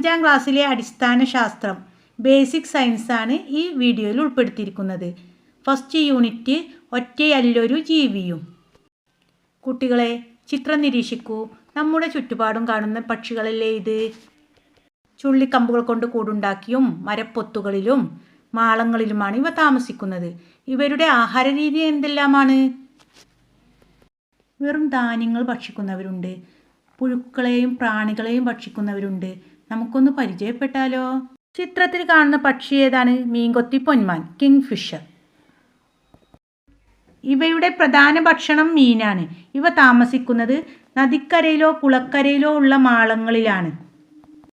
അഞ്ചാം ക്ലാസ്സിലെ അടിസ്ഥാന ശാസ്ത്രം ബേസിക് സയൻസാണ് ഈ വീഡിയോയിൽ ഉൾപ്പെടുത്തിയിരിക്കുന്നത്. ഫസ്റ്റ് യൂണിറ്റ് ഒറ്റയല്ലൊരു ജീവിയും. കുട്ടികളെ ചിത്രം നിരീക്ഷിക്കൂ. നമ്മുടെ ചുറ്റുപാടും കാണുന്ന പക്ഷികളല്ലേ ഇത്? ചുള്ളിക്കമ്പുകൾ കൊണ്ട് കൂടുണ്ടാക്കിയും മരപ്പൊത്തുകളിലും മാളങ്ങളിലുമാണ് ഇവ താമസിക്കുന്നത്. ഇവരുടെ ആഹാര രീതി എന്തെല്ലാമാണ്? വെറും ധാന്യങ്ങൾ ഭക്ഷിക്കുന്നവരുണ്ട്. പുഴുക്കളെയും പ്രാണികളെയും ഭക്ഷിക്കുന്നവരുണ്ട്. നമുക്കൊന്ന് പരിചയപ്പെട്ടാലോ? ചിത്രത്തിൽ കാണുന്ന പക്ഷി ഏതാണ്? മീൻകൊത്തി പൊന്മാൻ കിങ് ഫിഷർ ഇവയുടെ പ്രധാന ഭക്ഷണം മീനാണ്. ഇവ താമസിക്കുന്നത് നദിക്കരയിലോ കുളക്കരയിലോ ഉള്ള മാളങ്ങളിലാണ്.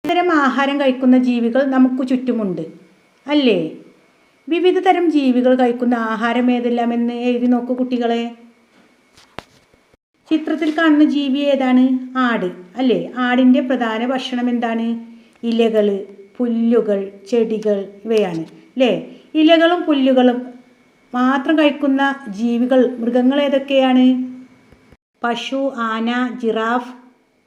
ഇത്തരം ആഹാരം കഴിക്കുന്ന ജീവികൾ നമുക്ക് ചുറ്റുമുണ്ട് അല്ലേ? വിവിധ തരം ജീവികൾ കഴിക്കുന്ന ആഹാരം ഏതെല്ലാം എന്ന് എഴുതി നോക്കൂ കുട്ടികളെ. ചിത്രത്തിൽ കാണുന്ന ജീവി ഏതാണ്? ആട്. അല്ലേ? ആടിന്റെ പ്രധാന ഭക്ഷണം എന്താണ്? ഇലകൾ പുല്ലുകൾ ചെടികൾ ഇവയാണ്. അല്ലേ? ഇലകളും പുല്ലുകളും മാത്രം കഴിക്കുന്ന ജീവികൾ മൃഗങ്ങൾ ഏതൊക്കെയാണ്? പശു ആന ജിറാഫ്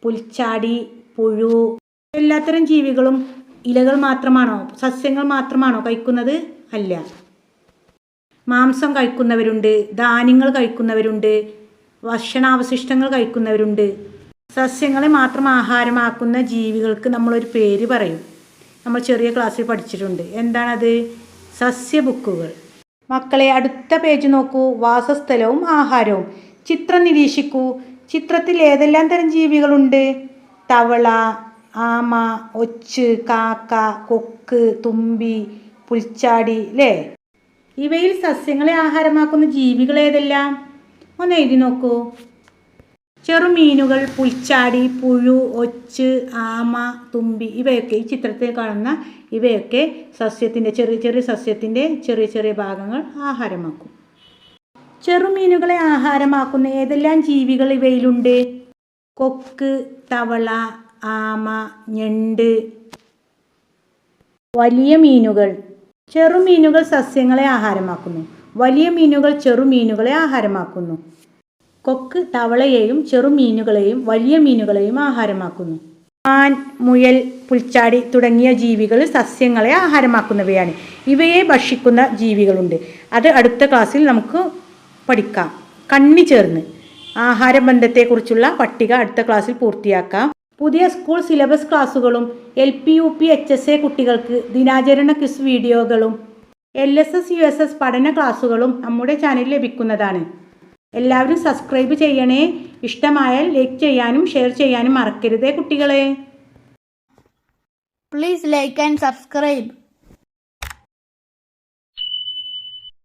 പുൽച്ചാടി പുഴു. എല്ലാത്തരം ജീവികളും ഇലകൾ മാത്രമാണോ? സസ്യങ്ങൾ മാത്രമാണോ കഴിക്കുന്നത്? അല്ല. മാംസം കഴിക്കുന്നവരുണ്ട് ധാന്യങ്ങൾ കഴിക്കുന്നവരുണ്ട് ഭക്ഷണാവശിഷ്ടങ്ങൾ കഴിക്കുന്നവരുണ്ട്. സസ്യങ്ങളെ മാത്രം ആഹാരമാക്കുന്ന ജീവികൾക്ക് നമ്മളൊരു പേര് പറയും. നമ്മൾ ചെറിയ ക്ലാസ്സിൽ പഠിച്ചിട്ടുണ്ട്. എന്താണത്? സസ്യബുക്കുകൾ മക്കളെ അടുത്ത പേജ് നോക്കൂ. വാസസ്ഥലവും ആഹാരവും. ചിത്രം നിരീക്ഷിക്കൂ. ചിത്രത്തിൽ ഏതെല്ലാം തരം ജീവികളുണ്ട്? തവള ആമ ഒച്ച് കാക്ക കൊക്ക് തുമ്പി പുൽച്ചാടി അല്ലേ ഇവയിൽ സസ്യങ്ങളെ ആഹാരമാക്കുന്ന ജീവികൾ ഏതെല്ലാം? ഒന്ന് എഴുതി നോക്കൂ. ചെറുമീനുകൾ പുൽച്ചാടി പുഴു ഒച്ച് ആമ തുമ്പി ഇവയൊക്കെ ഈ ചിത്രത്തിൽ കാണുന്ന ഇവയൊക്കെ സസ്യത്തിന്റെ ചെറിയ ചെറിയ സസ്യത്തിന്റെ ചെറിയ ചെറിയ ഭാഗങ്ങൾ ആഹാരമാക്കും. ചെറുമീനുകളെ ആഹാരമാക്കുന്ന ഏതെല്ലാം ജീവികൾ ഇവയിലുണ്ട്? കൊക്ക് തവള ആമ ഞണ്ട്. വലിയ മീനുകൾ. ചെറുമീനുകൾ സസ്യങ്ങളെ ആഹാരമാക്കുന്നു. വലിയ മീനുകൾ ചെറുമീനുകളെ ആഹാരമാക്കുന്നു. കൊക്ക് തവളയെയും ചെറുമീനുകളെയും വലിയ മീനുകളെയും ആഹാരമാക്കുന്നു. മാൻ മുയൽ പുൽച്ചാടി തുടങ്ങിയ ജീവികൾ സസ്യങ്ങളെ ആഹാരമാക്കുന്നവയാണ്. ഇവയെ ഭക്ഷിക്കുന്ന ജീവികളുണ്ട്. അത് അടുത്ത ക്ലാസ്സിൽ നമുക്ക് പഠിക്കാം. കണ്ണി ചേർന്ന്. ആഹാരബന്ധത്തെക്കുറിച്ചുള്ള പട്ടിക അടുത്ത ക്ലാസ്സിൽ പൂർത്തിയാക്കാം. പുതിയ സ്കൂൾ സിലബസ് ക്ലാസ്സുകളും L P U P H S A കുട്ടികൾക്ക് ദിനാചരണ ക്വിസ് വീഡിയോകളും L S S U S S പഠന ക്ലാസ്സുകളും നമ്മുടെ ചാനലിൽ ലഭിക്കുന്നതാണ്. എല്ലാവരും സബ്സ്ക്രൈബ് ചെയ്യണേ. ഇഷ്ടമായാൽ ലൈക്ക് ചെയ്യാനും ഷെയർ ചെയ്യാനും മറക്കരുതേ കുട്ടികളെ. Please like and subscribe.